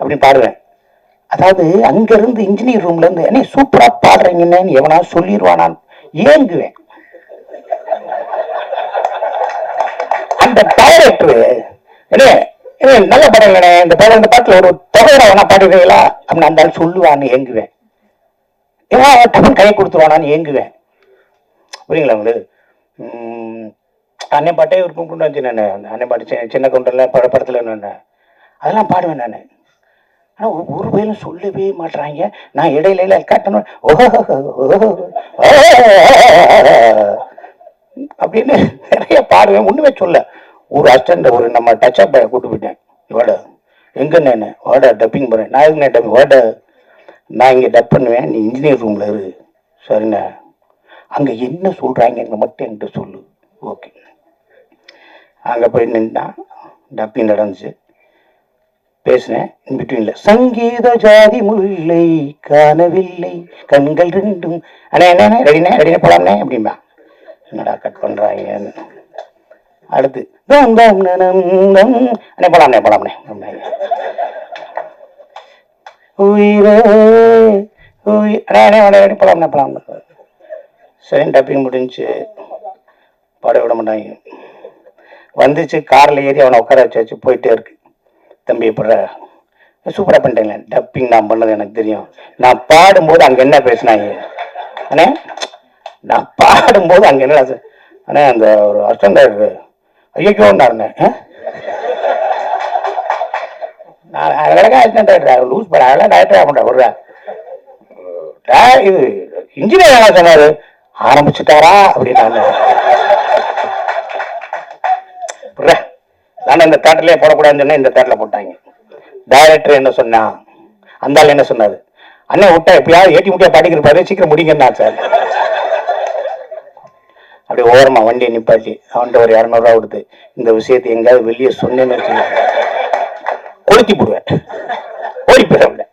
அப்படி பாடுவேன். அதாவது அங்க இருந்து இன்ஜினியர் ரூம்ல இருந்து என்ன சூப்பரா பாடுறீங்கன்னு எவனா சொல்லிடுவானான் ஏங்குவேன். அந்த டைரக்டர் என்ன நல்ல படம் இந்த படம் இந்த பாட்டுல ஒரு தொகையில வேணா பாடுவீங்களா அப்படின்னு அந்த ஆள் சொல்லுவான்னு ஏங்குவேன். ஏன்னா டக்குன்னு கை கொடுத்துருவானான்னு ஏங்குவேன். புரியுங்களா உங்களுக்கு? உம், அன்னை பாட்டே ஒரு கும்பிட்டு வந்து நான். அந்த அன்னை பாட்டு சின்ன- சின்ன குண்டல பட படத்தில் நான் அதெல்லாம் பாடுவேன் நான். ஆனால் ஒரு- ஒரு வயலும் சொல்லவே மாட்றாங்க. நான் இடையில காட்டணும். ஓஹோ ஓஹோ, ஓ, அப்படின்னு நிறைய பாடுவேன். ஒன்றுமே சொல்ல. ஒரு அஸ்டண்ட ஒரு நம்ம டச் அப் கூட்டு போயிட்டேன். வாட எங்கே நான்? வாட டப்பிங் போகிறேன் நான் எதுக்கு டப்பிங் வாட நான் இங்கே டப் பண்ணுவேன். நீ இன்ஜினியர் ரூமில் இரு. சரிண்ணே. அங்கே என்ன சொல்றாங்கன்னு மட்டும் என்கிட்ட சொல்லு. ஓகே அங்க போய் நின்றான் டப்பிங் நடந்துச்சு. பேசினேன் பிட்வீன்ல சங்கீத ஜாதி முல்லை காணவில்லை கண்கள் ரெண்டும். அண்ணே என்ன ரெடினே ரெடினே போலாம்னே அப்படிம்பா என்னடா கட் பண்ணுறாங்க அடுத்து தம் தம் நனம் தம் அண்ணே போலாம்னே போலாம்னே அப்படின்னாங்க. உயிரே உயிர் அண்ணே அண்ணே அண்ணே ரெடி போலாம்னே சரி டப்பிங் முடிஞ்சு பாட விட மாட்டாங்க. வந்துச்சு காரில் ஏறி அவனை உட்கார வச்சு வச்சு போயிட்டே இருக்கு. தம்பி எப்படிற சூப்பராக பண்ணிட்டேங்க டப்பிங் நான் பண்ணது எனக்கு தெரியும். நான் பாடும்போது அங்கே என்ன பேசினாங்க? அண்ணே நான் பாடும்போது அங்கே என்ன அண்ணே அந்த ஒரு அர்ச்சன் இருக்கு. ஐயோன்னாருண்ணே நான் அழகாக அர்ச்சன் டைரக்டர் லூஸ் பண்ண அதெல்லாம் டைரக்டர் ஆக விடுறேன் டா- இது இன்ஜினியர் என்ன சொன்னார். ஆரம்பிச்சுட்டாரா அப்படின்னு நான் இந்த தேட்டர்லேயே போடக்கூடாதுன்னு சொன்னேன் இந்த தேட்டரில் போட்டாங்க. டைரக்டர் என்ன சொன்னா அந்த ஆள் என்ன சொன்னார்? அண்ணன் விட்டா எப்பயாவது ஏட்டி முட்டியா பாடிக்கிருப்பாரு சீக்கிரம் முடிங்கன்னா சார். அப்படி ஓரமாக வண்டியை நிப்பாட்டி அவன்கிட்ட ஒரு இரநூறுவா கொடுத்து இந்த விஷயத்தை எங்கேயாவது வெளியே சொன்னேன்னு வச்சுக்கோ, கொளுத்தி போடுவேன். ஓடி போயிடுவேன்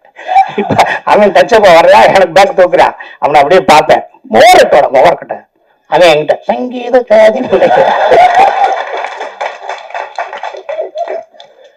அவன். டச்சப்பா வர்றா எனக்கு பேக் தூக்குறான். அவனை அப்படியே பார்ப்பேன். மோரட்டோட மோரக்கட்ட. அவன் என்கிட்ட சங்கீத காதி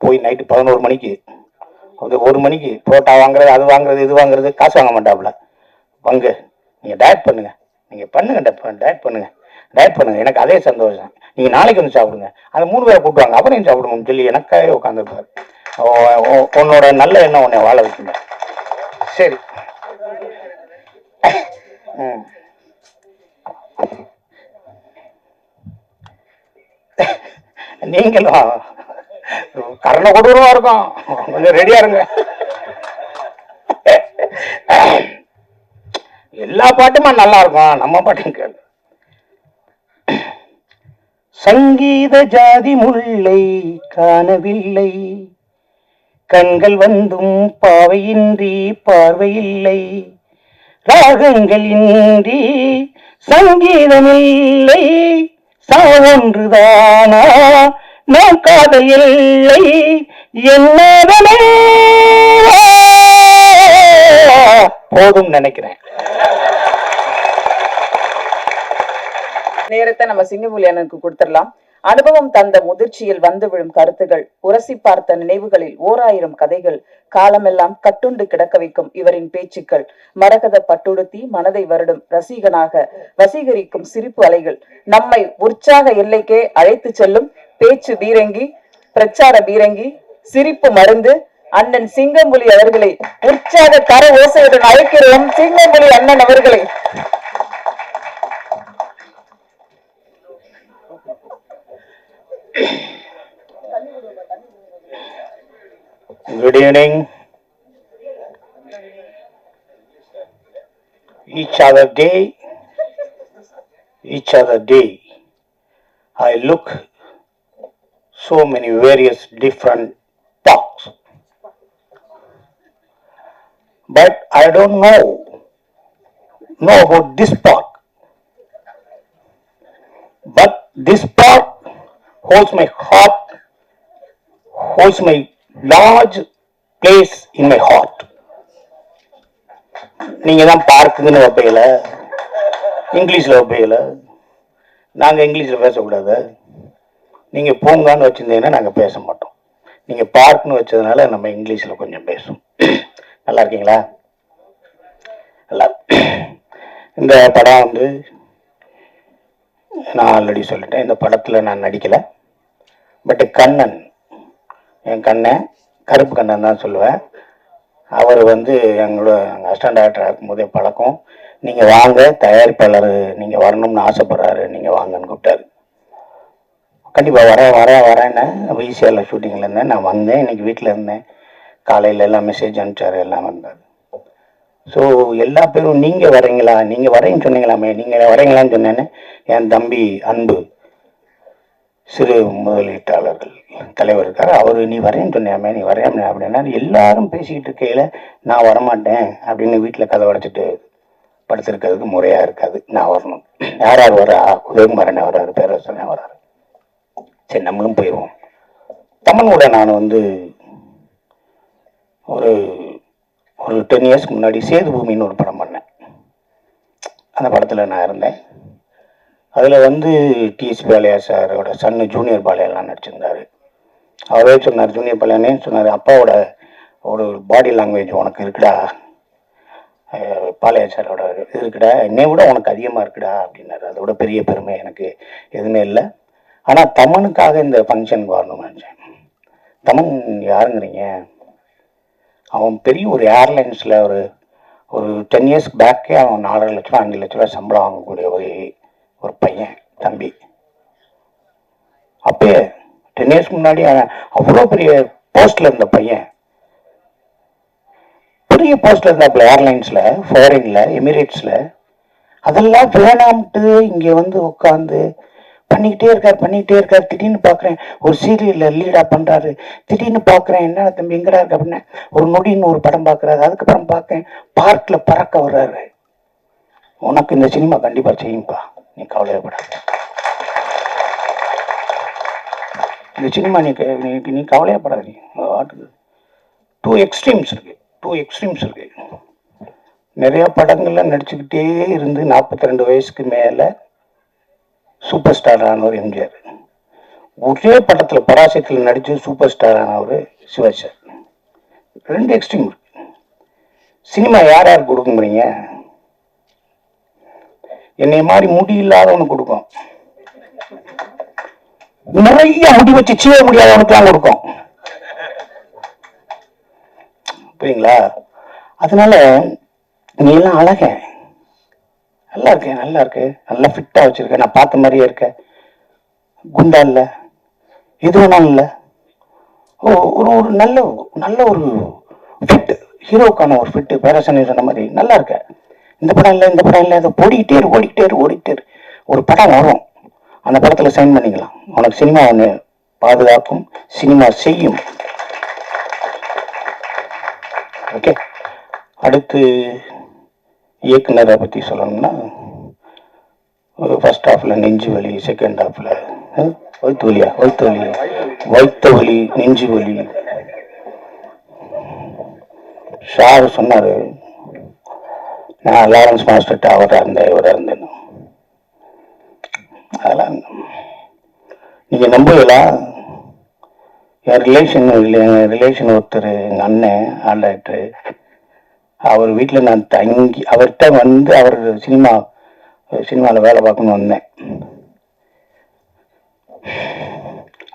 போய் நைட்டு பதினோரு மணிக்கு அது ஒரு மணிக்கு புரோட்டா வாங்குறது அது வாங்குறது இது வாங்குறது காசு வாங்க மாட்டாப்புல. பங்கு நீங்கள் டயட் பண்ணுங்க. நீங்கள் பண்ணுங்க டயட் பண்ணுங்க. டயட் பண்ணுங்க. எனக்கு அதே சந்தோஷம். நீங்கள் நாளைக்கு வந்து சாப்பிடுங்க. அந்த மூணு பேரை கூப்பிடுவாங்க அப்புறம் ஏன் சாப்பிடுங்கன்னு சொல்லி எனக்காகவே உட்காந்துருப்பாரு உன்னோட நல்ல எண்ணம் உன்னை வாழ வைக்குங்க. சரி. ம். நீங்களும் கரண கொடூரமா இருக்கும். கொஞ்சம் ரெடியா இருங்க. எல்லா பாட்டுமா நல்லா இருக்கும். நம்ம பாட்டும் கேளு. சங்கீத ஜாதி முல்லை காணவில்லை. கண்கள் வந்தும் பாவையின்றி பார்வையில்லை. ராகங்கள் இன்றி சங்கீதமில்லை. சாவொன்றுதானா நான் காதல் இல்லை என்னதனே போதும் நினைக்கிறேன். நேரத்தை நம்ம சிங்கமொழி அண்ணனுக்கு கொடுத்துடலாம். அனுபவம் தந்த முதிர்ச்சியில் வந்து விழும் கருத்துகள் உரசி பார்த்த நினைவுகளில் ஓராயிரம் கதைகள் காலமெல்லாம் கட்டுண்டு கிடக்க வைக்கும் இவரின் பேச்சுக்கள். மரகத பட்டுடுத்தி மனதை வருடும் ரசிகனாக வசீகரிக்கும் சிரிப்பு அலைகள் நம்மை உற்சாக எல்லைக்கே அழைத்து செல்லும் பேச்சு பீரங்கி பிரச்சார பீரங்கி சிரிப்பு மருந்து அண்ணன் சிங்கம்புலி அவர்களை உற்சாக கர ஓசையுடன் அழைக்கிறோம் சிங்கம்புலி அண்ணன் அவர்களை Good evening. Each other day, each other day. I look so many various different talks. But I don't know know about this part. But this part holds my heart, holds my large place in my heart. நீங்க தான் பார்க்குன்னு வைப்பீங்கள இங்கிலீஷ்ல வைப்பீங்கள நாங்க இங்கிலீஷ்ல பேசக்கூடாது நீங்கள் பூங்கான்னு வச்சுருந்தீங்கன்னா நாங்கள் பேச மாட்டோம். நீங்கள் பார்க்னு வச்சதுனால நம்ம இங்கிலீஷில் கொஞ்சம் பேசும் நல்லா இருக்கீங்களா? நல்லா இந்த படம் வந்து நான் ஆல்ரெடி சொல்லிட்டேன். இந்த படத்தில் நான் நடிக்கலை. பட் கண்ணன் என் கண்ணன் கருப்பு கண்ணன் தான் சொல்லுவேன். அவர் வந்து எங்களோட எங்கள் அசிஸ்டன்ட் டைரக்டர் இருக்கும்போதே பழக்கம். நீங்கள் வாங்க தயாரிப்பாளர் நீங்கள் வரணும்னு ஆசைப்படுறாரு. நீங்கள் வாங்கன்னு கூப்பிட்டாரு. கண்டிப்பாக வரேன் வரேன் வரேன்னு விசிஆரில் ஷூட்டிங்கில் இருந்தேன். நான் வந்தேன். இன்னைக்கு வீட்டில் இருந்தேன். காலையில் எல்லாம் மெசேஜ் அனுப்பிச்சாரு. எல்லாம் வந்தார். ஸோ எல்லா பேரும் நீங்கள் வரீங்களா நீங்கள் வரேன்னு சொன்னீங்களாமே. நீங்கள் வரீங்களான்னு சொன்னேன்னு என் தம்பி அன்பு சிறு முதலீட்டாளர்கள் தலைவர் இருக்கார். அவர் நீ வரேன்னு சொன்னியாமே. நீ வரையாமே அப்படின்னா எல்லாரும் பேசிக்கிட்டு இருக்கையில் நான் வரமாட்டேன். அப்படின்னு வீட்டில் கதை உடைச்சிட்டு படுத்திருக்கிறதுக்கு முறையாக இருக்காது. நான் வரணும். யார் யார் வரா உதயகுமாரன் வர்றாரு. பேரரசன் வர்றாரு. சரி நம்மளும் போயிடுவோம் தமிழோட நான் வந்து ஒரு ஒரு டென் இயர்ஸ்க்கு முன்னாடி சேது பூமின்னு ஒரு படம் பண்ணேன். அந்த படத்தில் நான் இருந்தேன். அதில் வந்து டிஎஸ் பாலையா சாரோட சன்னு ஜூனியர் பாலையெல்லாம் நடிச்சிருந்தாரு. அவரே சொன்னார் ஜூனியர் பாலையானே சொன்னார் அப்பாவோட ஒரு பாடி லாங்குவேஜ் உனக்கு இருக்குடா. அஹ் பாலையா சாரோட இது இருக்குடா. என்னை விட உனக்கு அதிகமாக இருக்குடா அப்படின்னாரு. அதோட பெரிய பெருமை எனக்கு எதுவுமே இல்லை. ஆனால் தமனுக்காக இந்த ஃபங்க்ஷனுக்கு வரணும் நினச்சேன். தமன் யாருங்கிறீங்க? அவன் பெரிய ஒரு ஏர்லைன்ஸில் ஒரு ஒரு டென் இயர்ஸ்க்கு பேக்கே அவன் நாலரை லட்ச ரூபா அஞ்சு லட்ச ரூபா சம்பளம் வாங்கக்கூடிய ஒரு ஒரு பையன் தம்பி. அப்பயே டென் இயர்ஸ்க்கு முன்னாடி அவன் அவ்வளோ பெரிய போஸ்ட்ல இருந்த பையன். பெரிய போஸ்ட்ல இருந்தாப்புல ஏர்லைன்ஸில் ஃபாரின்ல எமிரேட்ஸில் அதெல்லாம் வேணாம்ட்டு இங்கே வந்து உட்காந்து பண்ணிக்கிட்டே இருக்கார் பண்ணிக்கிட்டே இருக்கார். திடீர்னு பார்க்குறேன் ஒரு சீரியலில் லீடாக பண்ணுறாரு திடீர்னு பார்க்குறேன் என்ன தம்பி எங்கடா இருக்கு அப்படின்னா. ஒரு நொடின்னு ஒரு படம் பார்க்குறாரு அதுக்கப்புறம் பார்க்கேன் பார்க்கில் பறக்க வர்றாரு. உனக்கு இந்த சினிமா கண்டிப்பாக செய்யும்பா. நீ கவலையப்படாத. இந்த சினிமா நீ க- நீ நீ கவலையப்படாத நீ. வாட்டுக்கு டூ எக்ஸ்ட்ரீம்ஸ் இருக்கு. டூ எக்ஸ்ட்ரீம்ஸ் இருக்கு. நிறையா படங்கள்லாம் நடிச்சுக்கிட்டே இருந்து நாற்பத்தி ரெண்டு வயசுக்கு மேலே சூப்பர் ஸ்டார் ஆனவர் எம்ஜிஆர். ஒரே படத்தில் பராசத்தில் நடித்து சூப்பர் ஸ்டார் ஆனவர் சிவாஜி சார். ரெண்டு எக்ஸ்ட்ரீம் இருக்கு. சினிமா யார் யார் கொடுக்க முடியுங்க என்னை மாதிரி முடி இல்லாதவனுக்கு கொடுக்கும். நிறைய முடி வச்சு சீவ முடியாதவனுக்குலாம் கொடுக்கும். புரியுங்களா? அதனால நீ எல்லாம் அழக. நல்லா இருக்கேன் நல்லா இருக்கு. நல்லா ஃபிட்டாக வச்சுருக்கேன். நான் பார்த்த மாதிரியே இருக்கேன். குண்டா இல்லை. எது வேணாலும் இல்லை. ஓ, ஒரு ஒரு நல்ல நல்ல ஒரு ஃபிட் ஹீரோக்கான ஒரு ஃபிட்டு பேரசனி சொன்ன மாதிரி நல்லா இருக்க இந்த படம் இல்லை இந்த படம் இல்லை அதை ஓடிக்கிட்டே இரு ஓடிக்கிட்டே இரு ஓடிக்கிட்டே இரு. ஒரு படம் வரும். அந்த படத்தில் சைன் பண்ணிக்கலாம். உனக்கு சினிமா ஒன்று பாதுகாக்கும் சினிமா செய்யும். ஓகே அடுத்து இயக்குனரை பற்றி சொல்லணும்னா ஃபர்ஸ்ட் ஹாஃபில் நெஞ்சு வலி செகண்ட் ஹாஃபில் வைத்த வலியா? வைத்த வலி. வைத்த வலி நெஞ்சு வலி. சார் சொன்னார் நான் லாரன்ஸ் மாஸ்டர்கிட்ட அவராக இருந்தேன் இவராக இருந்தேன்னு. அதெல்லாம் நீங்க நம்புவீங்களா என் ரிலேஷன் என் ரிலேஷன் ஒருத்தர் எங்கள் அண்ணன் ஆல் அவர் வீட்டில் நான் தங்கி அவர்கிட்ட வந்து அவர் சினிமா சினிமாவில் வேலை பார்க்கணும்னு வந்தேன்.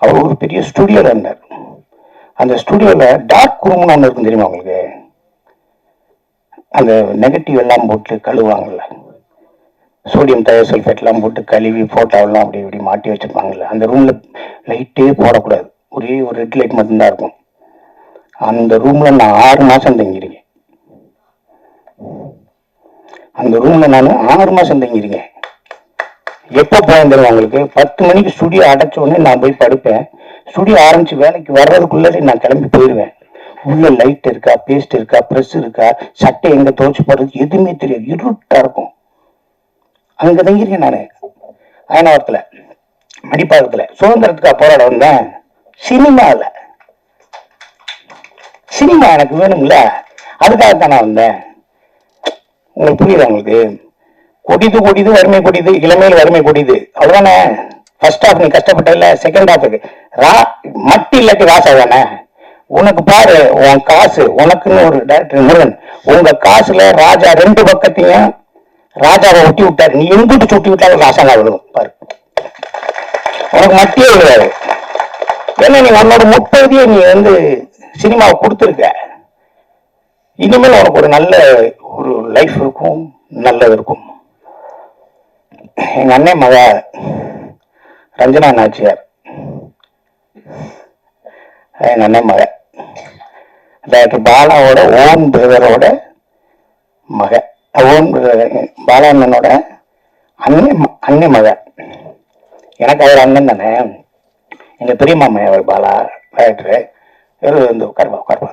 அவர் ஒரு பெரிய ஸ்டுடியோவில் இருந்தார். அந்த ஸ்டுடியோவில் டார்க் ரூம்னு ஒன்று இருக்கும் தெரியுமா உங்களுக்கு? அந்த நெகட்டிவ் எல்லாம் போட்டு கழுவாங்கல்ல சோடியம் தயோசல்ஃபேட்லாம் போட்டு கழுவி ஃபோட்டோவெல்லாம் அப்படி இப்படி மாட்டி வச்சிருப்பாங்கல்ல. அந்த ரூமில் லைட்டே போடக்கூடாது. ஒரே ஒரு ரெட் லைட் மட்டும்தான் இருக்கும். அந்த ரூமில் நான் ஆறு மாதம் தங்கியிருக்கேன். அந்த ரூம்ல நான் ஆறு மாசம் தங்கியிருக்கேன். எப்போ போய் தெரியும் உங்களுக்கு? பத்து மணிக்கு ஸ்டுடியோ அடைச்ச உடனே நான் போய் படுப்பேன். ஸ்டுடியோ ஆரம்பிச்சு வேலைக்கு வர்றதுக்குள்ளே நான் கிளம்பி போயிடுவேன் உள்ள லைட் இருக்கா பேஸ்ட் இருக்கா ப்ரெஸ் இருக்கா சட்டை எங்க துவைச்சு போடுறது எதுவுமே தெரியாது. இருட்டா இருக்கும். அங்க தங்கியிருக்கேன் நான். அயனாவரத்துல மடிப்பாக்கத்துல. சுதந்திரத்துக்கா போராட வந்தேன். சினிமாவில் சினிமா எனக்கு வேணும்ல. அதுக்காகத்தான் நான் வந்தேன். உங்களுக்கு புரியுதா உங்களுக்கு? கொடிது கொடிது வறுமை கொடிது இளமையில் வறுமை கொடிது. அவ்வளோதானே ஃபர்ஸ்ட் ஹாஃப் நீ கஷ்டப்பட்ட இல்ல செகண்ட் ஹாஃபுக்கு ரா மட்டி இல்லாட்டி ராசா தானே உனக்கு பாரு உன் காசு உனக்குன்னு ஒரு டேரக்டர் முருகன். உங்க காசுல ராஜா ரெண்டு பக்கத்தையும் ராஜாவை ஒட்டி விட்டாரு. நீ எங்கிட்டு சுட்டி விட்டாலும் ராசாங்க விழுகும். பாரு. உனக்கு மட்டியே விழுவாரு ஏன்னா நீ உன்னோட முப்பதியை நீ வந்து சினிமாவை கொடுத்துருக்க. இனிமேல் உனக்கு ஒரு நல்ல ஒரு லைஃப் இருக்கும் நல்லது இருக்கும். எங்கள் அண்ணன் மக ரஞ்சனா நாச்சியார். எங்கள் அண்ணன் மக. டாக்டர் பாலாவோட ஓம் பிரதரோட மக. ஓன் பாலா அண்ணனோட அண்ணன் ம- அண்ணன் மக. எனக்கு அவர் அண்ணன் தானே. எங்கள் பெரிய மாமா அவர் பாலா டாக்டர் இவர் வந்து உட்காருப்பா உட்காருவா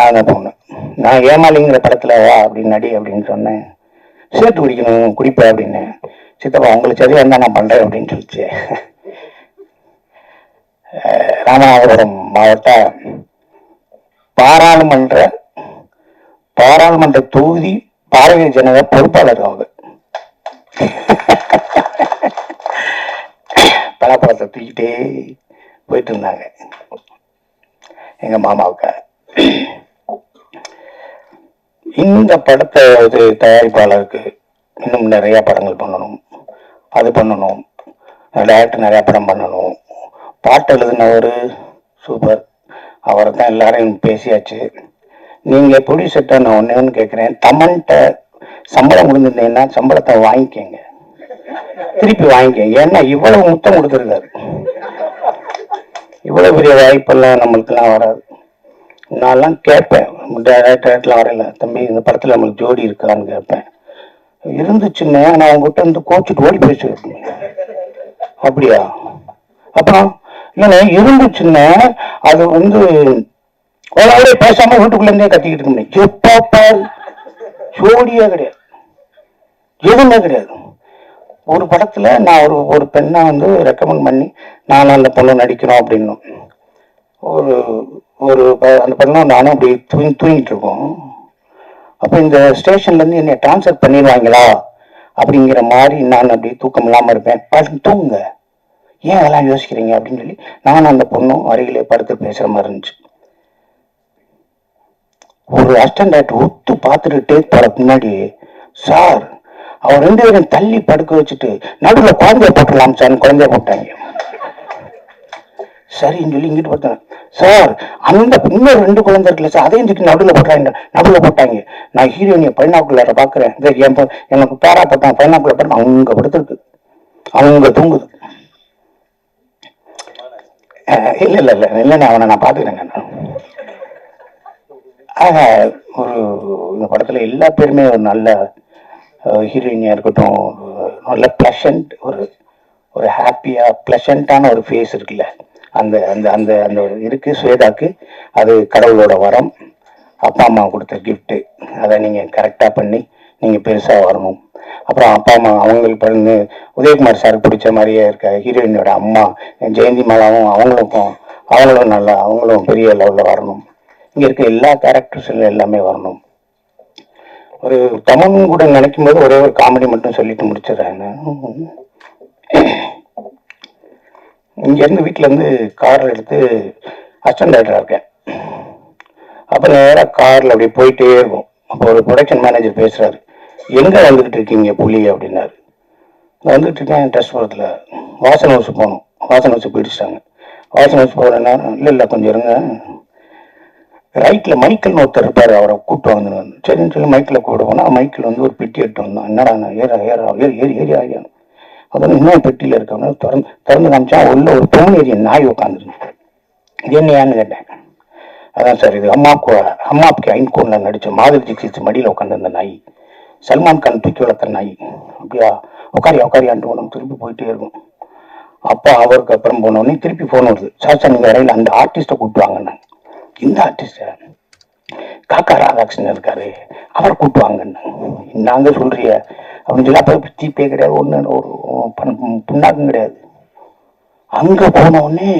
அந்த பொண்ணு நான் ஏமாலிங்கிற படத்துல வா அப்படின்னு நடி அப்படின்னு சொன்னேன். சேர்த்து குடிக்கணும் குடிப்பேன் அப்படின்னு. சித்தப்பா உங்களுக்கு சரியாக இருந்தால் நான் பண்றேன் அப்படின்னு சொல்லிச்சு. ராமநாதபுரம் மாவட்ட பாராளுமன்ற பாராளுமன்ற தொகுதி பாரதிய ஜனதா பொறுப்பாளர் அவங்க. பலாப்பழத்தை தூக்கிட்டே போயிட்டு இருந்தாங்க. எங்கள் மாமாவுக்கு இந்த படத்தை ஒரு தயாரிப்பாளருக்கு இன்னும் நிறைய படங்கள் பண்ணணும். அது பண்ணணும். டேரக்டர் நிறைய படம் பண்ணணும். பாட்டு எழுதினவர் சூப்பர் அவரை தான் எல்லாரையும் பேசியாச்சு. நீங்க ப்ரொடியூசர்கிட்ட நான் ஒன்று ஒன்று கேட்குறேன் தமன்கிட்ட சம்பளம் கொடுத்துருந்தீங்கன்னா சம்பளத்தை வாங்கிக்கங்க. திருப்பி வாங்கிக்கங்க. ஏன்னா இவ்வளவு முத்தம் கொடுத்துருக்காரு. இவ்வளவு பெரிய வாய்ப்பெல்லாம் நம்மளுக்கெல்லாம் வராது. நான்லாம் கேட்பேன். டேரக்டர்லாம் ஆடல. தம்பி இந்த படத்துல நம்மளுக்கு ஜோடி இருக்கான்னு கேட்பேன். இருந்துச்சுன்னு நான் அவங்ககிட்ட இருந்து கோச்சுட்டு ஓடி போயிடுச்சு. அப்படியா? அப்புறம் இல்லைண்ணே இருந்துச்சுன்னு அது வந்து அவளே பேசாம வீட்டுக்குள்ள இருந்தே கத்திக்கிட்டு இருந்தேன். எப்போ பாரு ஜோடியே கிடையாது. எதுவுமே கிடையாது. ஒரு படத்துல நான் ஒரு ஒரு பெண்ணை வந்து ரெக்கமெண்ட் பண்ணி நானும் அந்த பொண்ணு நடிக்கிறோம் அப்படின்னும். ஒரு ஒரு ப- அந்த பொண்ணும் நானும் அப்படி தூங்கி தூங்கிட்டு இருக்கோம் அப்போ இந்த ஸ்டேஷன்லேருந்து என்னை ட்ரான்ஸ்ஃபர் பண்ணிடுவாங்களா? அப்படிங்கிற மாதிரி நான் அப்படி தூக்கம் இல்லாமல் இருப்பேன். படுத்து தூங்குங்க. ஏன் அதெல்லாம் யோசிக்கிறீங்க? அப்படின்னு சொல்லி நானும் அந்த பொண்ணும் அருகிலே படுத்து பேசுற மாதிரி இருந்துச்சு. ஒரு அஸ்டன்ட் ஒத்து பார்த்துட்டு டேக் போட முன்னாடி சார் அவர் ரெண்டு பேரும் தள்ளி படுக்க வச்சுட்டு நடுவில் குழந்தைய போட்டுடலாம் சார் குழந்தைய போட்டாங்க. சரின்னு சொல்லி இங்கிட்டு பார்த்தேன் சார் அந்த இன்னும் ரெண்டு குழந்தை இருக்குல்ல சார் அதையும் தூக்கி நடுவில் போட்டாங்க நடுவில் போட்டாங்க. நான் ஹீரோயினியை பைனாக்குள்ளார பார்க்குறேன் இந்த என் எனக்கு பேரா போட்டான். பைனாக்குள்ள பாருங்க அவங்க படுத்துருக்கு அவங்க தூங்குது. இல்லை இல்ல இல்ல இல்ல இல்லைண்ணே அவனை நான் பார்த்துக்கிறேங்க நான். ஆக ஒரு இந்த படத்துல எல்லா பேருமே ஒரு நல்ல ஹீரோயினியா இருக்கட்டும். நல்ல ப்ளஷண்ட் ஒரு ஒரு ஹாப்பியா ப்ளஷண்ட்டான ஒரு ஃபேஸ் இருக்குல்ல. அந்த அந்த அந்த அந்த இருக்கு ஸ்வேதாக்கு அது கடவுளோட வரம். அப்பா அம்மா கொடுத்த கிஃப்ட்டு அதை நீங்கள் கரெக்டாக பண்ணி நீங்கள் பெருசாக வரணும். அப்புறம் அப்பா அம்மா அவங்களுக்கு பிறந்து உதயகுமார் சார் பிடிச்ச மாதிரியே இருக்க ஹீரோயினோட அம்மா ஜெயந்தி மாலாவும் அவங்களுக்கும் அவங்களும் நல்லா அவங்களும் பெரிய லெவலில் வரணும். இங்கே இருக்க எல்லா கேரக்டர்ஸ் எல்லாமே வரணும். ஒரு தமிழ் கூட நினைக்கும் போது ஒரே ஒரு காமெடி மட்டும் சொல்லிட்டு முடிச்சிடறேன் இங்கேருந்து வீட்டிலேருந்து இருந்து கார் எடுத்து அசிஸ்டன்ட் ரைட்டரா இருக்கேன் அப்புறம் நேராக காரில் அப்படியே போயிட்டே இருக்கும். அப்போ ஒரு ப்ரொடக்ஷன் மேனேஜர் பேசுறாரு. எங்கே வந்துகிட்டு இருக்கீங்க புலி? அப்படின்னாரு. நான் வந்துக்கிட்டு இருக்கேன் டெஸ்ட்புரத்தில் வாசன் ஹவுஸ் போகணும். வாசன் ஹவுஸ் பிடிச்சிட்டாங்க வாசன் ஹவுஸ் போகிறேன்னா இல்லை இல்லை கொஞ்சம் இருங்க. ரைட்டில் மைக்கேல்னு ஒருத்தர் இருப்பார் அவரை கூப்பிட்டு வந்து சரின்னு சொல்லி மைக்கில் கூப்பிட போனால் மைக்கில் வந்து ஒரு பெட்டி எடுத்து வந்தான். என்னடா ஏறா ஏறா ஏறி ஏறி ஏறி ஆகியா அப்போ இன்னும் பெட்டியில் இருக்கவங்க திறந்து திறந்து காமிச்சா உள்ள ஒரு பொம்மேரிய நாய் உட்காந்துருக்கு இது என்னையான்னு கேட்டேன். அதான் சார் இது அம்மாவுக்கு அம்மாவுக்கு ஐன்கோனில் நடிச்ச மாதிரி தீட்சித்து மடியில் உட்காந்துருந்த நாய். சல்மான் கான் தூக்கி வளர்த்த நாய். அப்படியா? உட்காரியா உட்காரியான்ட்டு உடம்பு திருப்பி போயிட்டே இருக்கும். அப்போ அவருக்கு அப்புறம் போனோடனே திருப்பி ஃபோன் வருது. சார் சார் நீங்கள் இடையில அந்த ஆர்டிஸ்ட்டை கூப்பிட்டு நான் இந்த ஆர்டிஸ்ட்டை காக்கா ராதாகிருஷ்ணன் இருக்காரு. அவரை கூப்பிட்டு வாங்கன்னு நாங்க சொல்றிய அப்படின்னு சொல்லி ஜிபே கிடையாது ஒன்று ஒரு புண்ணாக்கும் கிடையாது. அங்க போன உடனே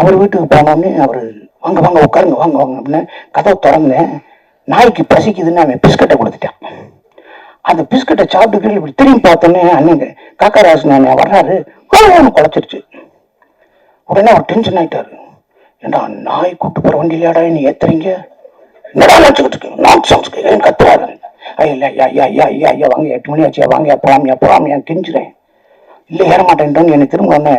அவர் வீட்டுக்கு போன உடனே அவர் வாங்க வாங்க உட்காருங்க வாங்க வாங்க அப்படின்னு கதவை திறந்தேன் நாய்க்கு பசிக்குதுன்னு அவன் பிஸ்கட்டை கொடுத்துட்டான். அந்த பிஸ்கட்டை சாப்பிட்டுக்கிட்டு இப்படி திரும்பி பார்த்தோன்னே அண்ணங்க காக்காராசன் அண்ணன் வர்றாரு. ஒன்று குழச்சிருச்சு. உடனே அவர் டென்ஷன் ஆயிட்டாரு. ஏண்டா நாய் கூட்டு போற வண்டியிலாடா நீ ஏத்துறீங்க? என்னடா நினச்சிக்கிட்டு இருக்கு நான் சம்ஸ்க்கு ஏன் கத்துறாரு ஐயா ஐயா ஐயா ஐயா ஐயா ஐயா வாங்க எட்டு மணி ஆச்சு வாங்க போலாமியா போலாமியா கெஞ்சுறேன் இல்லை ஏற மாட்டேன்ட்டு என்னை திரும்ப உடனே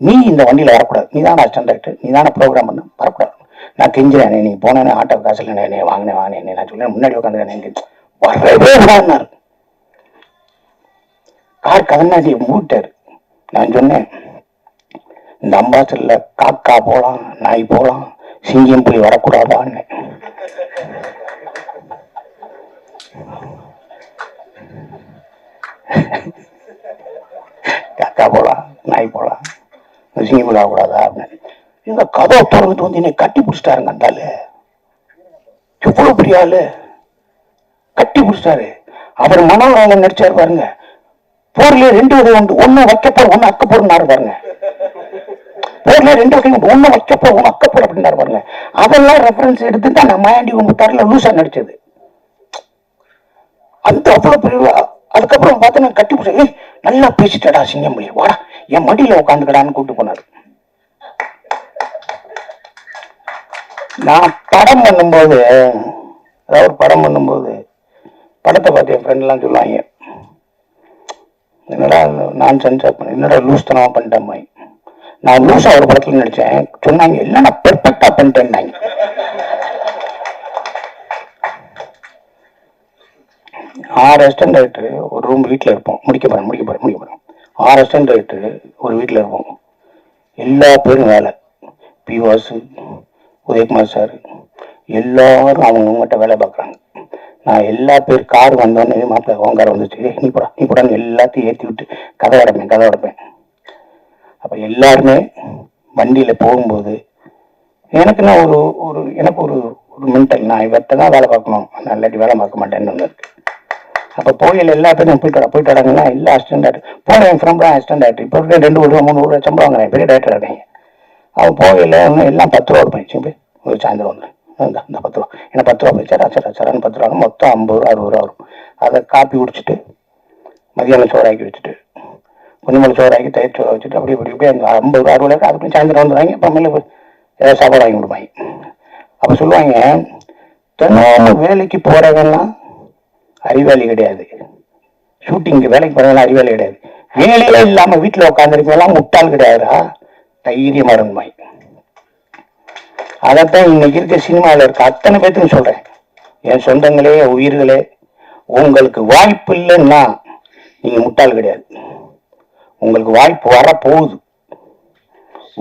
நீ இந்த வண்டியில வரக்கூடாது. நீ தானே அசிஸ்டன்ட் டைரக்டர் நீ தானே ப்ரோக்ராம் பண்ண. வரக்கூடாது. நான் கெஞ்சுறேன் நீ போனேன்னு ஆட்டோ காசு என்னை வாங்கினேன் வாங்கினேன் நான் சொல்லேன் முன்னாடி உட்காந்துருக்கேன் வரவே விடாதுனாரு கார் கதநாடி மூட்டாரு நான் சொன்னேன் இந்த அம்பாசல்ல காக்கா போலாம் நாய் போலாம் சிங்கம் புலி வரக்கூடாதான்னு காக்கா போலாம் நாய் போலாம் சிங்கம் போய் வரக்கூடாதா அப்படின்னு. எங்க கதவை திறந்துட்டு வந்து என்னை கட்டி பிடிச்சிட்டாருங்க அந்த ஆளு. எவ்வளவு பெரிய ஆளு. கட்டி பிடிச்சிட்டாரு. அவர் மனோராமன் நடிச்சாரு பாருங்க. போர்லயே ரெண்டு விதம் உண்டு. ஒண்ணு வைக்கப்போற ஒண்ணு அக்கப்போறாரு பாருங்க. போன ரெண்டு வகையும் ஒண்ணு வைக்கப்போற ஒண்ணு அக்கப்போற அப்படின்னாரு பாருங்க. அதெல்லாம் ரெஃபரன்ஸ் எடுத்து தான் நம்ம ஆண்டி முத்தாரில் லூசா நடிச்சது. அந்த அவ்வளவு பெரிய அதுக்கப்புறம் பார்த்து நான் கட்டி போட்டு நல்லா பேசிட்டடா சிங்கம்புலி. வாடா என் மடியில் உட்காந்துக்கடான்னு கூப்பிட்டு போனாரு. நான் படம் பண்ணும்போது அதாவது ஒரு படம் பண்ணும்போது படத்தை பார்த்து என் ஃப்ரெண்ட்லாம் சொல்லுவாங்க என்னடா நான் சென்சா பண்ண என்னடா லூஸ் பண்ணிட்டேன் மாதிரி. நான் லூசா ஒரு படத்துல நடிச்சேன். சொன்னாங்க இல்லை நான் பெர்ஃபெக்டா பண்ணிட்டேன்னாங்க ஆறு அசிஸ்டன்ட் டைரக்டர் ஒரு ரூம் வீட்டில் இருப்போம். முடிக்க போறேன் முடிக்க போறேன் முடிக்க போறேன். ஆறு அசிஸ்டன்ட் டைரக்டர் ஒரு வீட்டில் இருப்போம். எல்லா பேரும் வேலை. பி வாசு உதயகுமார் சார் எல்லாரும் அவங்கவுங்ககிட்ட வேலை பார்க்குறாங்க. நான் எல்லா பேர் கார் வந்தோடனே மாப்பிள்ள உன் கார் வந்துச்சு. நீ போடா நீ போடான்னு எல்லாத்தையும் ஏற்றி விட்டு கதை உடப்பேன் கதை அடைப்பேன். அப்போ எல்லாருமே வண்டியில் போகும்போது எனக்கு நான் ஒரு ஒரு எனக்கு ஒரு ஒரு மென்டல் நான் இவர்கிட்ட தான் வேலை பார்க்கணும். நான் இல்லாட்டி வேலை பார்க்க மாட்டேன்னு ஒன்று இருக்குது அப்போ போயில் எல்லா பேரும் போயிட்டு போயிட்டு வராங்கன்னா எல்லா அசிஸ்டன்ட் டேரக்டர் போகிறேன் என் ஃப்ரெண்ட் தான் அசிஸ்டன்ட் ஆகிட்டு இப்போ இருக்க ரெண்டு ரூபா மூணு ரூபா சம்பளம் வாங்குறேன் பெரிய டேரக்டர் இருக்காங்க அவன் போகையில் எல்லாம் பத்து ரூபா இருப்பேன் சரி ஒரு சாயந்தரம் ஒன்று இந்த பத்து ரூபா. ஏன்னா பத்து ரூபா போய் சரா சரான்னு பத்து ரூபா மொத்தம் ஐம்பது ரூபா அறுபது ரூபா வரும். அதை காப்பி குடிச்சிட்டு மதியானம் சோறாக்கி வச்சுட்டு கொஞ்சம் சோறாக்கி தயிர் சோறை வச்சுட்டு அப்படி இப்படி இப்படி அந்த ஐம்பது ரூபா அறுபது அதுக்கு சாயந்தரம் வந்துடுவாங்க அப்புறமேல ஏதாவது சாப்பாடு வாங்கி கொடுப்பாங்க. அப்போ சொல்லுவாங்க தினமும் வேலைக்கு போறவங்கலாம் அறிவாளி கிடையாது. ஷூட்டிங்க்கு வேலைக்கு போறவங்களாம் அறிவாளி கிடையாது. வேலையே இல்லாம வீட்டுல உட்காந்துருக்கலாம் முட்டாள் கிடையாதுடா. தைரியமாக இருந்துமாய். அதைத்தான் இன்னைக்கு இருக்க சினிமாவில் இருக்க அத்தனை பேர்த்துக்கு சொல்றேன். என் சொந்தங்களே உயிர்களே உங்களுக்கு வாய்ப்பு இல்லைன்னா நீங்க முட்டாள் கிடையாது. உங்களுக்கு வாய்ப்பு வர போகுது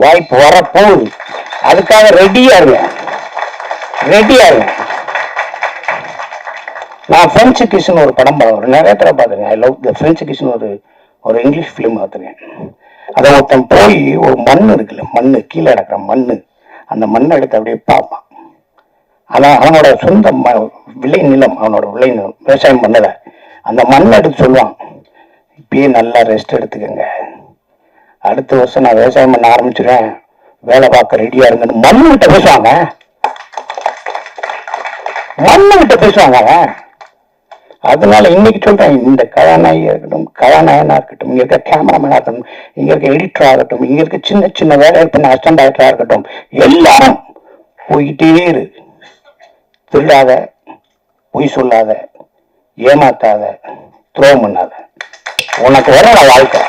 வாய்ப்பு வர போகுது அதுக்காக ரெடியா இருங்க. ரெடியா இருங்க. நான் பிரெஞ்சு கிஷன் ஒரு படம் பார்க்குறேன் நிறைய தடவை பார்த்துருக்கேன் ஐ லவ் த பிரெஞ்சு கிஷன் ஒரு ஒரு இங்கிலீஷ் ஃபிலிம் பார்த்துருக்கேன் அதை ஒருத்தன் போய் ஒரு மண் இருக்குல்ல மண் கீழே கிடக்குற மண் அந்த மண்ணை எடுத்து அப்படியே பார்ப்பான். ஆனால் அவனோட சொந்த ம விளை நிலம் அவனோட விளை நிலம் விவசாயம் பண்ணலை. அந்த மண்ணை எடுத்து சொல்லுவான். இப்பயே நல்லா ரெஸ்ட் எடுத்துக்கங்க. அடுத்த வருஷம் நான் விவசாயம் பண்ண ஆரம்பிச்சிடுறேன் வேலை பார்க்க ரெடியா இருங்கன்னு மண்ணு கிட்ட பேசுவாங்க. மண்ணு கிட்ட பேசுவாங்க அவன். அதனால இன்னைக்கு சொல்றேன் இந்த கதாநாயகியா இருக்கட்டும் கதாநாயகனா இருக்கட்டும் இங்க இருக்க கேமராமேனா இருக்கட்டும் இங்க இருக்க எடிட்டரா இருக்கட்டும் இங்க இருக்க சின்ன சின்ன வேலை பண்ண அசிஸ்டன்ட் டைரக்டரா இருக்கட்டும் எல்லாரும் போய்கிட்டே இரு. திருடாத பொய் சொல்லாத ஏமாத்தாத துரோகம் பண்ணாத. உனக்கு வரல வாழ்க்கை.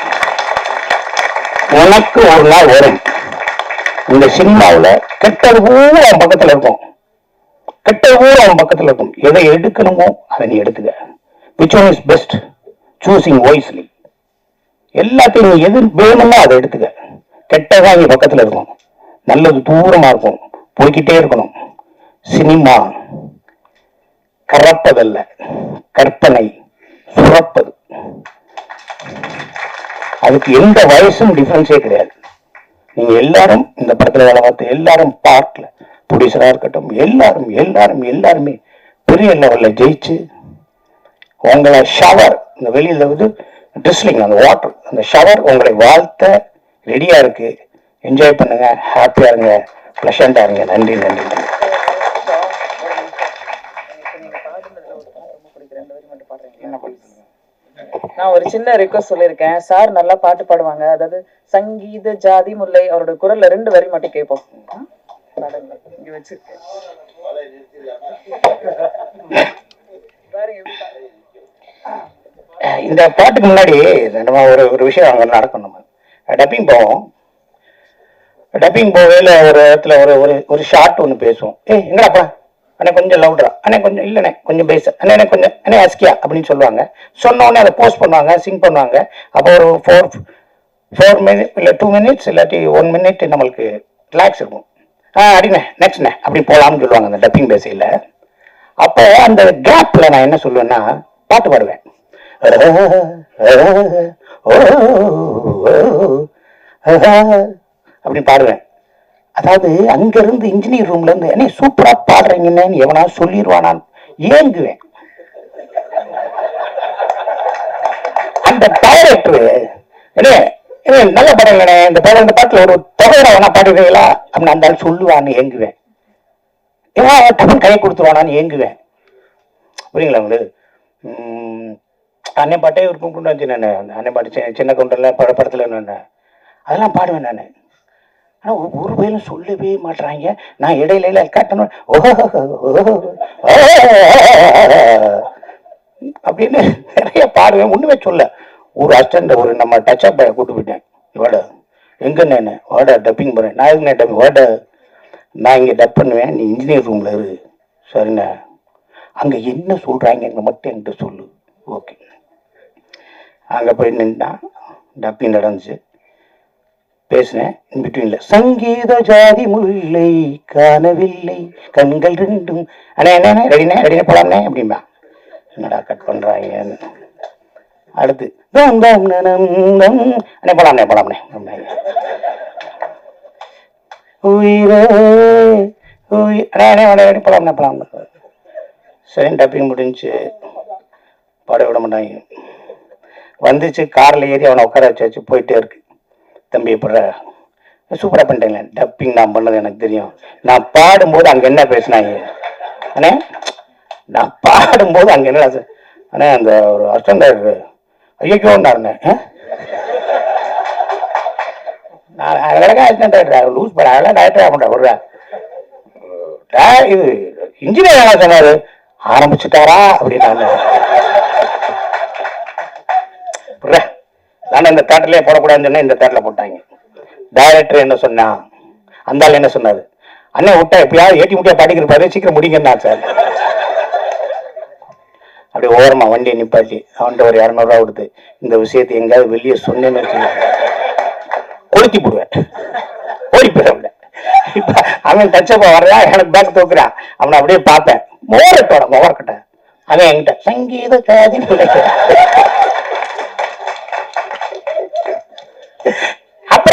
உனக்கு ஒரு நாள் வரும். இந்த சினிமாவுல கெட்டது பூரா அவன் பக்கத்தில் இருக்கும். கெட்டது பூரா அவன் பக்கத்தில் இருக்கும். எதை எடுக்கணுமோ அதை நீ எடுத்துக்க. Which one is best choosing wisely எல்லாத்தையும் நீ எது வேணுமோ அதை எடுத்துக்க. கெட்டதான் நீ பக்கத்துல இருக்கும். நல்லது தூரமா இருக்கும். போய்க்கிட்டே இருக்கணும். சினிமா கறப்பதல்ல. கற்பனை சுரப்பது. அதுக்கு எந்த வயசும் டிஃபரன்ஸே கிடையாது. நீங்க எல்லாரும் இந்த படத்துல வேலை பார்த்து எல்லாரும் பார்க்கல ப்ரொடியூசரா இருக்கட்டும் எல்லாரும் எல்லாரும் எல்லாருமே பெரிய லெவல்ல ஜெயிச்சு உங்களை ஷவர் இந்த வெளியில வந்து ட்ரிஸ்லிங் அந்த வாட்டர் அந்த ஷவர் உங்களை வாழ்த்த ரெடியா இருக்கு. என்ஜாய் பண்ணுங்க ஹாப்பியா இருங்க ப்ளஷண்டா இருங்க. நன்றி நன்றி நன்றி என்ன பண்ணுறது நான் ஒரு சின்ன ரிக்வஸ்ட் சொல்லியிருக்கேன். சார் நல்லா பாட்டு பாடுவாங்க. அதாவது சங்கீத ஜாதி முல்லை அவரோட குரல்ல ரெண்டு வரி மட்டும் கேட்போம். இங்க வச்சிருக்கேன். இந்த பாட்டுக்கு முன்னாடி நம்ம ஒரு ஒரு விஷயம் அங்கே நடக்கும் நம்ம. டப்பிங் போவோம். டப்பிங் போவேல ஒரு இடத்துல ஒரு ஒரு ஒரு ஷார்ட் ஒன்று பேசுவோம். ஏய் எங்கடாப்பா அண்ணே கொஞ்சம் லவுடரா அண்ணே கொஞ்சம் இல்லைண்ணே கொஞ்சம் பேச அண்ணே கொஞ்சம் அண்ணே அஸ்கியா அப்படின்னு சொல்லுவாங்க. சொன்ன உடனே அதை போஸ்ட் பண்ணுவாங்க சிங் பண்ணுவாங்க. அப்போ ஒரு ஃபோர் ஃபோர் மினிட் இல்லை டூ மினிட்ஸ் இல்லாட்டி ஒன் மினிட் நம்மளுக்கு ரிலாக்ஸ் இருக்கும். ஆ அடிண்ணே நெக்ஸ்ட்ண்ணே அப்படி போகலாம்னு சொல்லுவாங்க அந்த டப்பிங் பேசையில் அப்போ அந்த கேப்ல நான் என்ன சொல்லுவேன்னா பாட்டு பாடுவேன். அப்படி பாடுவேன். அதாவது அங்க இருந்து இன்ஜினியர் ரூம்ல இருந்து என்ன சூப்பரா பாடுறீங்கன்னு எவனா சொல்லிடுவானான் ஏங்குவேன். அந்த டைரக்டர் நல்ல படம் இல்லைண்ணே இந்த படம் இந்த பாட்டுல ஒரு தொகையில வேணா பாடுவீங்களா அப்படின்னு அந்த ஆள் சொல்லுவான்னு ஏங்குவேன். இவன் டக்குன்னு கை கொடுத்துருவானான்னு ஏங்குவேன். புரியுங்களா உங்களுக்கு? உம், அன்னை பாட்டே இருக்கும் கொண்டு வந்து நான் அந்த அன்னை பாட்டு சின்ன- சின்ன படத்துல நான் அதெல்லாம் பாடுவேன் நான். ஆனால் ஒரு பேரும் சொல்லவே மாட்றாங்க. நான் இடையில கட்டணும். அப்படின்னு நிறைய பாடுவேன். ஒன்றுமே சொல்ல. ஒரு அஸ்டண்ட ஒரு நம்ம டச் அப் கூட்டு போயிட்டேன். வாட எங்க நான் வாட டப்பிங் போகிறேன் நான் எதுக்கு டப்பிங் வாட. நான் இங்கே டப் பண்ணுவேன். நீ இன்ஜினியர் ரூமில் இரு. சரிண்ணே. அங்கே என்ன சொல்றாங்க மட்டும் என்கிட்ட சொல்லு. ஓகே அங்கே போய் நின்னா டப்பிங் நடந்துச்சு. பேசினேன். இன்பிட்வீன்ல சங்கீத ஜாதி முல்லை காணவில்லை. கண்கள் ரெண்டும் அண்ணே என்ன ரெடினே ரெடினே போலாம்னே அப்படிம்பா. என்னடா கட் பண்றாங்க அடுத்து தம் தம் நனம் தம் அண்ணே போலாம்னே போலாம்னே உயிரே உயிர் அண்ணே அண்ணே ரெடி போலாம்னே சரி டப்பிங் முடிஞ்சு பாட விட மாட்டாங்க. வந்துச்சு காரில் ஏறி அவனை உட்கார வச்சு வச்சு போயிட்டே இருக்கு. தம்பி எப்படிற சூப்பராக பண்ணிட்டேங்க டப்பிங் நான் பண்ணது எனக்கு தெரியும். நான் பாடும்போது அங்கே என்ன பேசினாங்க? அண்ணே நான் பாடும்போது அங்கே என்ன அண்ணே அந்த ஒரு அஸ்டண்டர் ஐயோன்னாருண்ணே நான் அழகாக அசிஸ்டன்ட் லூஸ் பண்ண அதெல்லாம் டைரக்டர் ஆக மாட்டேன் விடுறேன் இது இன்ஜினியர் என்ன சொன்னார். ஆரம்பிச்சுட்டாரா அப்படின்னு நான் இந்த தேட்டர்லயே போடக்கூடாதுன்னு சொன்னேன் இந்த தேட்டர்ல போட்டாங்க. டைரக்டர் என்ன சொன்னா அந்த ஆள் என்ன சொன்னாரு? அண்ணன் விட்டா எப்பயாவது ஏட்டி முட்டியா பாடிக்கிருப்பாரு சீக்கிரம் முடிங்கன்னா சார். அப்படி ஓரமா வண்டியை நிப்பாட்டி அவன்கிட்ட ஒரு இரநூறுவா கொடுத்து இந்த விஷயத்தை எங்கேயாவது வெளியே சொன்னேன்னு கொளுத்தி போடுவேன். ஓடி போயிட இப்ப அவன் டச்சப்பா வர்றா எனக்கு பேக் தூக்குறான். அவனை அப்படியே பார்ப்பேன். மோரட்டோட மோரக்கட்ட. அவன் என்கிட்ட சங்கீத காதி அப்புறம்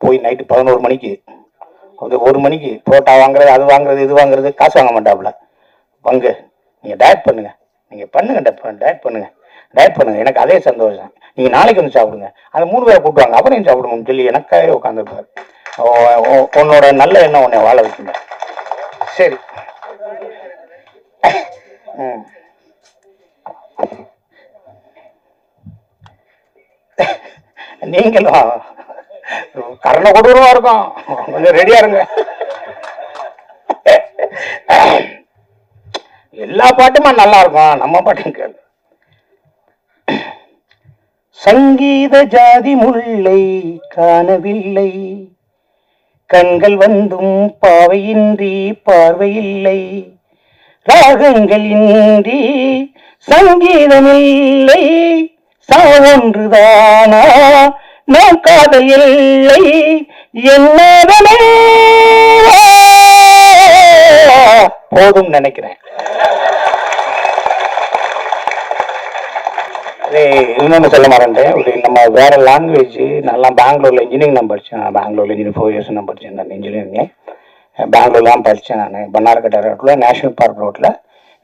போய் நைட்டு பதினோரு மணிக்கு வந்து ஒரு மணிக்கு புரோட்டா வாங்குறது அது வாங்குறது இது வாங்குறது காசு வாங்க மாட்டாப்புல. பங்கு. நீங்கள் டயட் பண்ணுங்க. நீங்கள் பண்ணுங்க டயட் பண்ணுங்க. டயட் பண்ணுங்க. எனக்கு அதே சந்தோஷம். நீங்கள் நாளைக்கு வந்து சாப்பிடுங்க. அந்த மூணு பேரை கூப்பிடுவாங்க. அப்புறம் ஏன் சாப்பிடுங்கன்னு சொல்லி எனக்காகவே உட்காந்துருப்பாரு உன்னோட நல்ல எண்ணம் உன்னை வாழ வைக்குங்க. சரி. ம். நீங்களும் கரண கொடூரமா இருக்கும். கொஞ்சம் ரெடியா இருங்க. எல்லா பாட்டுமா நல்லா இருக்கும். நம்ம பாட்டும் கேளு. சங்கீத ஜாதி முல்லை காணவில்லை. கண்கள் வந்தும் பாவையின்றி பார்வையில்லை. ராகங்கள் இன்றி சங்கீதமில்லை. சாவொன்றுதானா நான் இல்லை என்னதனே போதும் நினைக்கிறேன். அதே இன்னொன்று சொல்ல மாட்டேன் ஒரு நம்ம வேற லாங்குவேஜ் நல்லா பெங்களூர்ல இன்ஜினியரிங் நான் படித்தேன் நான் பெங்களூர்ல இன்ஜினியரிங் ஃபோர் இயர்ஸ் நான் படித்தேன் நான் இன்ஜினியரிங் பெங்களூர்ல தான் படித்தேன் நான். பன்னார்கட்டை ரோட்டில் நேஷனல் பார்க் ரோட்டில்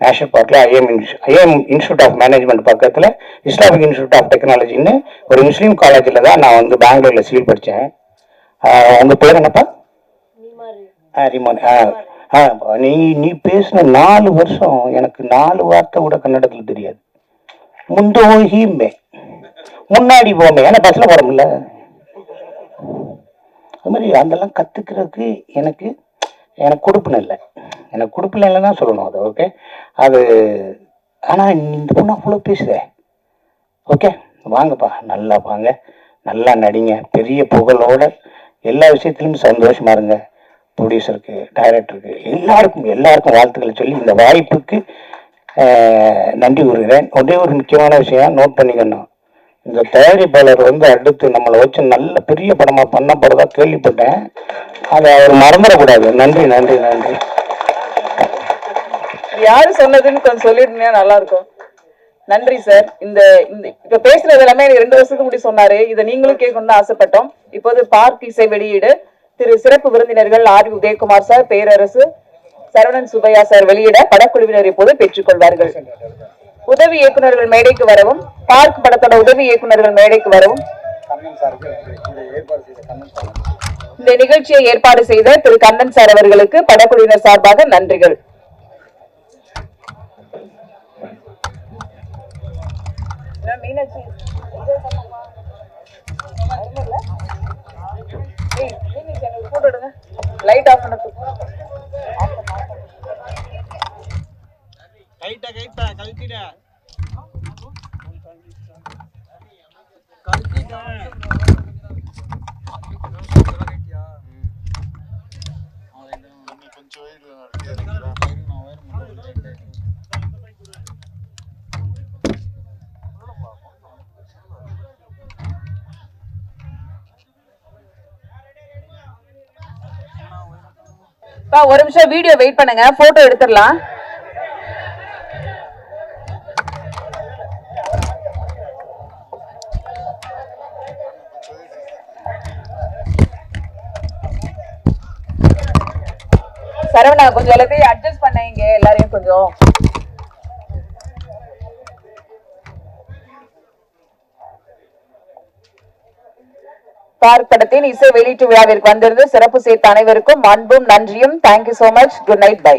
national IIM IIM institute of management பக்கத்தில் இஸ்லாமிக் இன்ஸ்டியூட் ஆஃப் டெக்னாலஜின்னு ஒரு முஸ்லீம் காலேஜில் தான் நான் வந்து பெங்களூர்ல சிவில் படித்தேன் உங்கள் பேர் என்னப்பா? ரிமோன் ஆ நீ நீ பேசின நாலு வருஷம் எனக்கு நாலு வார்த்தை கூட கன்னடத்தில் தெரியாது. முந்தோகிமே முன்னாடி போமே. ஏன்னா பஸ்ஸில் முடியல அது மாதிரி அதெல்லாம் கற்றுக்கிறதுக்கு எனக்கு எனக்கு கொடுப்பின இல்லை. எனக்கு கொடுப்பின இல்லை தான் சொல்லணும் அது ஓகே அது ஆனால் இந்த பொண்ணு அவ்வளோ பேசுதே. ஓகே வாங்கப்பா நல்லா வாங்க. நல்லா நடிங்க. பெரிய புகழோட எல்லா விஷயத்துலையும் சந்தோஷமா இருங்க. ப்ரொடியூசருக்கு டைரக்டருக்கு எல்லாருக்கும் எல்லாருக்கும் வாழ்த்துக்களை சொல்லி இந்த வாய்ப்புக்கு நன்றி கூறுகிறேன். ஒரே ஒரு முக்கியமான விஷயம் நோட் பண்ணிக்கணும். இந்த தயாரிப்பாளர் வந்து அடுத்து நம்மளை வச்சு நல்ல பெரிய படமாக பண்ண போகிறதா கேள்விப்பட்டேன். அதை அவர் மறந்துடக்கூடாது. நன்றி நன்றி நன்றி. யாரு சொன்னதுன்னு கொஞ்சம் சொல்லிருந்தீங்கன்னா நல்லா இருக்கும் நன்றி சார். இந்த இந்த இப்ப பேசுறது எல்லாமே எனக்கு ரெண்டு வருஷத்துக்கு முன்னாடி சொன்னாரு. இதை நீங்களும் கேட்கணும்னு ஆசைப்பட்டோம். இப்போது பார்க் இசை வெளியீடு. திரு சிறப்பு விருந்தினர்கள் R Udhayakumar sir Perarasu Saravanan Subbiah sir வெளியிட படக்குழுவினர் இப்போது பெற்றுக்கொள்வார்கள். உதவி இயக்குனர்கள் மேடைக்கு வரவும் பார்க் படத்தோட உதவி இயக்குனர்கள் மேடைக்கு வரவும். இந்த நிகழ்ச்சியை ஏற்பாடு செய்த திரு. கண்ணன் சார் அவர்களுக்கு படக்குழுவினர் சார்பாக நன்றிகள். மீனாட்சி லைட் ஆஃப் பண்ண கைட்ட கைட்ட கழட்டிட. பா ஒரு நிமிஷம் வீடியோ வெயிட் பண்ணுங்க. போட்டோ எடுத்துடலாம். சரவணா கொஞ்சம் எல்லாத்தையும் அட்ஜஸ்ட் பண்ண இங்க எல்லாரையும் கொஞ்சம். பார்க் படத்தின் இசை வெளியீட்டு விழாவிற்கு வந்திருந்து சிறப்பு சேர்த்த அனைவருக்கும் அன்பும் நன்றியும். Thank you so much good night bye